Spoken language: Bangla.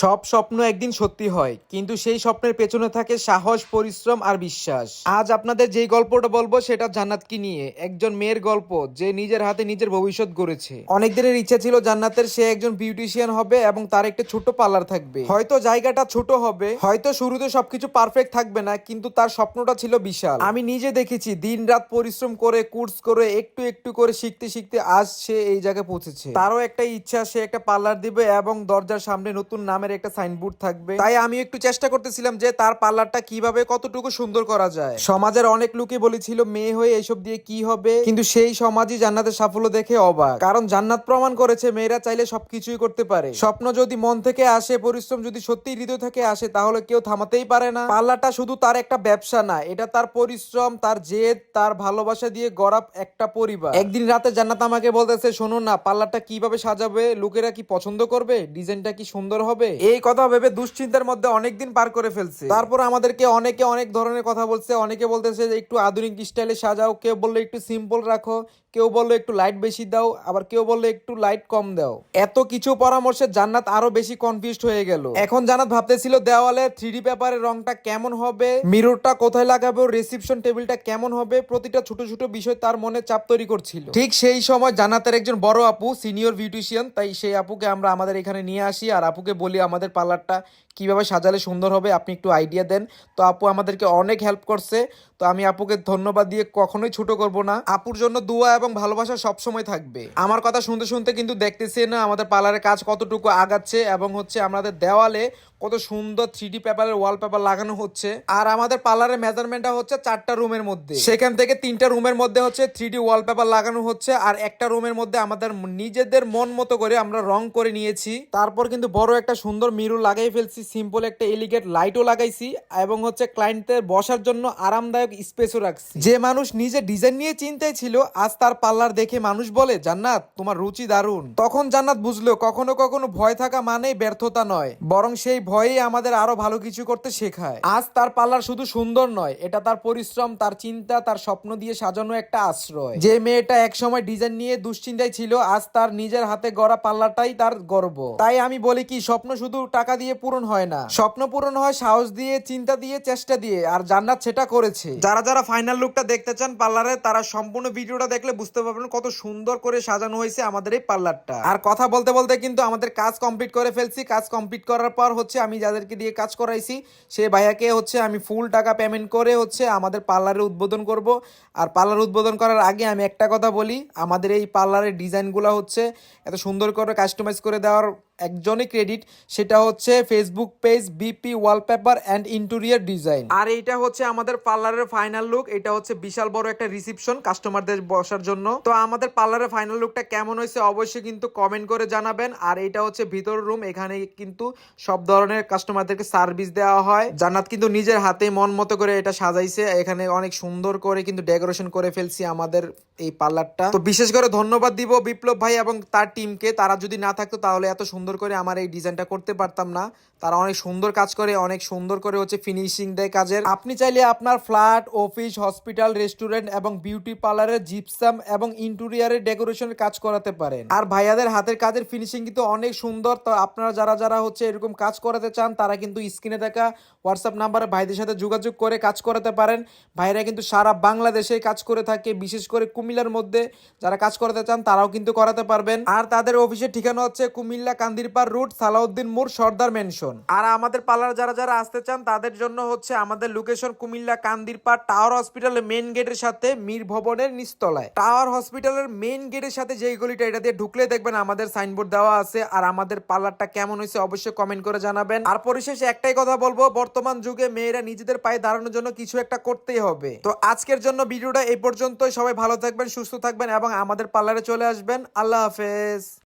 সব স্বপ্ন একদিন সত্যি হয়, কিন্তু সেই স্বপ্নের পেছনে থাকে সাহস, পরিশ্রম আর বিশ্বাস। আজ আপনাদের যেই গল্পটা বলব সেটা জান্নাত কি নিয়ে, একজন মেয়ের গল্প যে নিজের হাতে নিজের ভবিষ্যৎ গড়েছে। অনেক দিনের ইচ্ছা ছিল জান্নাতের সে একজন বিউটিশিয়ান হবে এবং তার একটা ছোট পার্লার থাকবে। হয়তো জায়গাটা ছোট হবে, হয়তো শুরুতে সবকিছু পারফেক্ট থাকবে না, কিন্তু তার স্বপ্নটা ছিল বিশাল। আমি নিজে দেখেছি দিন রাত পরিশ্রম করে কোর্স করে, একটু একটু করে শিখতে শিখতে আজ সে এই জায়গায় পৌঁছেছে। তারও একটা ইচ্ছা, সে একটা পার্লার দিবে এবং দরজার সামনে নতুন নামের একটা সাইনবোর্ড থাকবে। তাই আমি একটু চেষ্টা করতেছিলাম যে তার পার্লারটা কীভাবে কতটুকু সুন্দর করা যায়। সমাজের অনেক লোকই বলেছিল মেয়ে হয়ে এইসব দিয়ে কি হবে? কিন্তু সেই সমাজই জান্নাতের সাফল্য দেখে অবাক। কারণ জান্নাত প্রমাণ করেছে মেয়েরা চাইলে সবকিছুই করতে পারে। স্বপ্ন যদি মন থেকে আসে পরিশ্রম যদি সত্যি হৃদয় থেকে আসে তাহলে কেউ থামাতেই পারে না। পার্লারটা শুধু তার একটা ব্যবসা না এটা তার পরিশ্রম তার জেদ তার ভালোবাসা দিয়ে গড়া একটা পরিবার। একদিন রাতে জান্নাত আমাকে বলতেছে শোনো না পার্লারটা কীভাবে সাজাবে? লোকেরা কি পছন্দ করবে? ডিজাইনটা কি সুন্দর হবে? এই কথা ভেবে দুশ্চিন্তার মধ্যে অনেকদিন পার করে ফেলছে। তারপর আমাদেরকে অনেকে অনেক ধরনের কথা বলছে, অনেকে বলতেছে যে একটু আধুনিক স্টাইলে সাজাও, কেউ বলল একটু সিম্পল রাখো, কেউ বলল একটু লাইট বেশি দাও, আবার কেউ বলল একটু লাইট কম দাও। এত কিছু পরামর্শে জান্নাত আরও বেশি কনফিউজড হয়ে গেল। এখন জান্নাত ভাবতেছিল দেওয়ালে থ্রি পেপারের রংটা কেমন হবে মিররটা কোথায় লাগাবো রিসিপশন টেবিলটা কেমন হবে, প্রতিটা ছোট ছোট বিষয় তার মনে চাপ তৈরি করছিল। ঠিক সেই সময় জান্নাতের একজন বড় আপু সিনিয়র বিউটিশিয়ান তাই সেই আপুকে আমরা আমাদের এখানে নিয়ে আসি, আর আপুকে বলি আমাদের পার্লারটা কীভাবে সাজালে সুন্দর হবে, আপনি একটু আইডিয়া দেন। তো আপু আমাদেরকে অনেক হেল্প করছে। তো আমি আপুকে ধন্যবাদ দিয়ে কখনোই ছোট করব না। আপুর জন্য দোয়া এবং ভালোবাসা সবসময় থাকবে। আমার কথা শুনতে শুনতে কিন্তু দেখতেছি না আমাদের পার্লারের কাজ কতটুকু আগাচ্ছে এবং হচ্ছে আমাদের দেওয়ালে কত সুন্দর থ্রি পেপারের ওয়ালপেপার লাগানো হচ্ছে। আর আমাদের পার্লারের মেজারমেন্টটা হচ্ছে চারটা রুমের মধ্যে। সেখান থেকে তিনটা রুমের মধ্যে হচ্ছে থ্রি ডি ওয়ালপেপার লাগানো হচ্ছে আর একটা রুমের মধ্যে আমাদের নিজেদের মন মতো করে আমরা রং করে নিয়েছি। তারপর কিন্তু বড় একটা সুন্দর মিরু লাগাই ফেলছি সিম্পল একটা এলিগেট লাইটও লাগাইছি এবং হচ্ছে ক্লায়েন্টদের বসার জন্য আরামদায়ক স্পেসও রাখছি। যে মানুষ নিজে ডিজাইন নিয়ে চিন্তায় ছিল, আজ তার পার্লার দেখে মানুষ বলে, জান্নাত, তোমার রুচি দারুণ। তখন জান্নাত বুঝলো, কখনো কখনো ভয় থাকা মানেই ব্যর্থতা নয়, বরং সেই ভয়েই আমাদের আরও ভালো কিছু করতে শেখায়। আজ তার পার্লার শুধু সুন্দর নয়, এটা তার পরিশ্রম, তার চিন্তা, তার স্বপ্ন দিয়ে সাজানো একটা আশ্রয়। যে মেয়েটা একসময় ডিজাইন নিয়ে দুশ্চিন্তায় ছিল, আজ তার নিজের হাতে গড়া পার্লারটাই তার গর্ব। তাই আমি বলি কি, স্বপ্ন শুধু টাকা দিয়ে পূরণ হয় না স্বপ্ন পূরণ হয় সাহস দিয়ে চিন্তা দিয়ে চেষ্টা দিয়ে আর জান্নাত সেটা করেছে। যারা যারা ফাইনাল লুকটা দেখতে চান পার্লারে তারা সম্পূর্ণ ভিডিওটা দেখলে বুঝতে পারবেন কত সুন্দর করে সাজানো হয়েছে আমাদের এই পার্লারটা। আর কথা বলতে বলতে কিন্তু আমাদের কাজ কমপ্লিট করে ফেলছি। কাজ কমপ্লিট করার পর হচ্ছে আমি যাদেরকে দিয়ে কাজ করাইছি সে ভাইয়াকে হচ্ছে আমি ফুল টাকা পেমেন্ট করে হচ্ছে আমাদের পার্লারে উদ্বোধন করব। আর পার্লার উদ্বোধন করার আগে আমি একটা কথা বলি আমাদের এই পার্লারের ডিজাইনগুলো হচ্ছে এত সুন্দর করে কাস্টমাইজ করে দেওয়ার একজনই ক্রেডিট সেটা হচ্ছে Facebook page BP wallpaper and interior design আর এইটা হচ্ছে আমাদের পার্লারের ফাইনাল লুক এটা হচ্ছে বিশাল বড় একটা রিসিপশন কাস্টমারদের বসার জন্য। তো আমাদের পার্লারের ফাইনাল লুকটা কেমন হয়েছে অবশ্যই কিন্তু কমেন্ট করে জানাবেন। আর এটা হচ্ছে ভিতর রুম এখানে কিন্তু সব ধরনের কাস্টমারদেরকে সার্ভিস দেওয়া হয়। জান্নাত কিন্তু নিজের হাতে মন মতো করে এটা সাজাইছে। এখানে অনেক সুন্দর করে কিন্তু ডেকোরেশন করে ফেলছি আমাদের এই পার্লারটা তো বিশেষ করে ধন্যবাদ দিব বিপ্লব ভাই এবং তার টিমকে তারা যদি না থাকতো তাহলে এত সুন্দর করে আমার এই ডিজাইনটা করতে পারতাম না। তারা অনেক সুন্দর কাজ করে, অনেক সুন্দর করে হচ্ছে ফিনিশিং দেয় কাজের। আপনি চাইলে আপনার ফ্ল্যাট অফিস হসপিটাল রেস্টুরেন্ট এবং বিউটি পার্লারের জিপসাম এবং ইন্টেরিয়ারের ডেকোরেশনের কাজ করাতে পারেন। আর ভাইয়াদের হাতের কাজের ফিনিশিং কিন্তু অনেক সুন্দর। তো আপনারা যারা যারা হচ্ছে এরকম কাজ করাতে চান, তারা কিন্তু স্ক্রিনে দেখা হোয়াটসঅ্যাপ নাম্বারে ভাইদের সাথে যোগাযোগ করে কাজ করাতে পারেন। ভাইরা কিন্তু সারা বাংলাদেশে কাজ করে থাকে, বিশেষ করে কুমিল্লার মধ্যে। যারা কাজ করাতে চান, তারাও কিন্তু করাতে পারবেন। আর তাদের অফিসের ঠিকানা হচ্ছে কুমিল্লা কান্দিরপাড় রুট সালাউদ্দিন মোড় সর্দার মেনশন আর আমাদের পার্লার যারা যারা আসতে চান, তাদের জন্য হচ্ছে আমাদের লোকেশন কুমিল্লা কান্দিরপাড় টাওয়ার হসপিটালের মেন গেটের সাথে মীর ভবনের নিচতলায়। টাওয়ার হসপিটালের মেন গেটের সাথে যেই গলিটা, এটা দিয়ে ঢুকলে দেখবেন আমাদের সাইনবোর্ড দেওয়া আছে। আর আমাদের পার্লারটা কেমন হয়েছে অবশ্যই কমেন্ট করে জানাবেন। আর পরিশেষে একটাই কথা বলব, বর্তমান যুগে মেয়েরা নিজেদের পায়ে দাঁড়ানোর জন্য কিছু একটা করতেই হবে। তো আজকের জন্য ভিডিওটা এই পর্যন্তই। সবাই ভালো থাকবেন, সুস্থ থাকবেন এবং আমাদের পার্লারে চলে আসবেন। আল্লাহ হাফেজ।